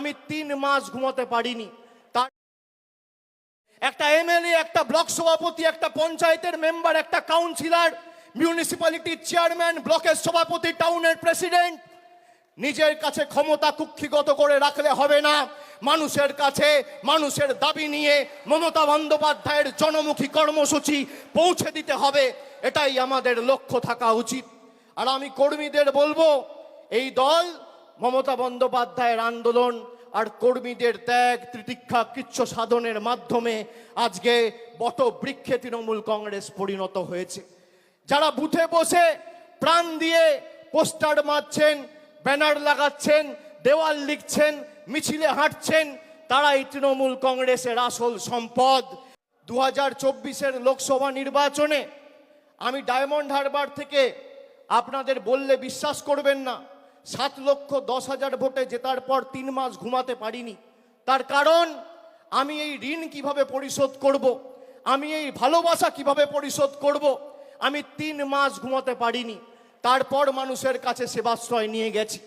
আমি তিন মাস ঘুমাতে পারিনি। তার একটা এমএলএ, একটা ব্লক সভাপতি, একটা পঞ্চায়েতের মেম্বার, একটা কাউন্সিলর মিউনিসিপ্যালিটির চেয়ারম্যান ব্লকের সভাপতি, টাউনের প্রেসিডেন্ট নিজের কাছে ক্ষমতা কুক্ষিগত করে রাখলে হবে না। মানুষের কাছে, মানুষের দাবি নিয়ে মমতা বন্দ্যোপাধ্যায়ের জনমুখী কর্মসূচি পৌঁছে দিতে হবে। এটাই আমাদের লক্ষ্য থাকা উচিত। আর আমি কর্মীদের বলব, এই দল মমতা বন্দ্যোপাধ্যায়ের আন্দোলন আর কর্মীদের ত্যাগ, তিতিক্ষা, কৃচ্ছ সাধনের মাধ্যমে আজকে বটবৃক্ষে তৃণমূল কংগ্রেস পরিণত হয়েছে। যারা বুথে বসে প্রাণ দিয়ে পোস্টার মারছেন, ব্যানার লাগাচ্ছেন, দেওয়াল লিখছেন, মিছিলে হাঁটছেন, তারাই তৃণমূল কংগ্রেসের আসল সম্পদ। দু হাজার লোকসভা নির্বাচনে আমি ডায়মন্ড হারবার থেকে আপনাদের বললে বিশ্বাস করবেন না সাত লক্ষ দশ হাজার ভোটে জেতার পর তিন মাস ঘুমাতে পারিনি তার কারণ, আমি এই ঋণ কীভাবে পরিশোধ করব। আমি এই ভালোবাসা কীভাবে পরিশোধ করব। আমি তিন মাস ঘুমাতে পারিনি তারপর মানুষের কাছে সেবাশ্রয় নিয়ে গেছি